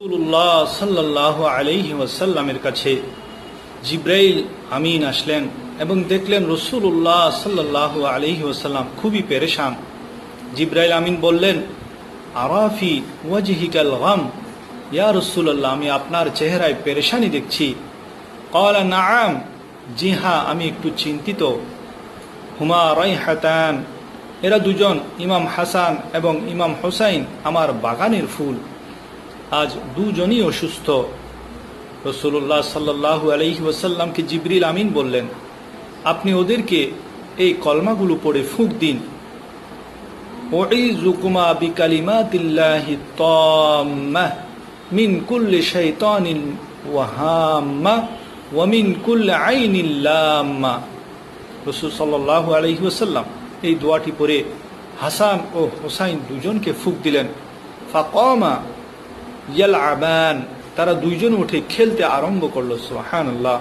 রসুল্লাহ সাল্লাহ আলাইহি ওয়াসাল্লামের কাছে জিব্রাইল, আমিন আসলেন এবং দেখলেন রসুল্লাহ সাল্লাহ আলাইহি ওয়াসাল্লাম খুবই পেরেশান। জিব্রাইল, আমিন বললেন আরাফি ওয়াজহিকাল গাম? ইয়া রসুল্লাহ আমি আপনার চেহারায় পেরেশানি দেখছি। কলা নাম জি হ্যাঁ আমি একটু চিন্তিত। হুমা রাইহাতান। এরা দুজন, ইমাম হাসান এবং ইমাম হোসাইন, আমার বাগানের ফুল। আজ দুজনই অসুস্থ। রসুল্লাহ সাল্লাহ আলহি ওসাল্লামকে জিবরিল আমিন বললেন, আপনি ওদেরকে এই কলমাগুলো পড়ে ফুঁক দিন। ওয়াইজুকুমা বিকালিমাতিল্লাহি তাম্মাহ মিন কুল্লি শাইতানিন ওয়াহাম্মা ওয়া মিন কুল্লি আইনিল লাম্মা। রসুল সাল্লাহ আলহি ওসাল্লাম এই দোয়াটি পড়ে হাসান ও হোসাইন দুজনকে ফুঁক দিলেন। ফা ফাকমা ইয়াল আবান তারা দুইজন উঠে খেলতে আরম্ভ করল সোহান আল্লাহ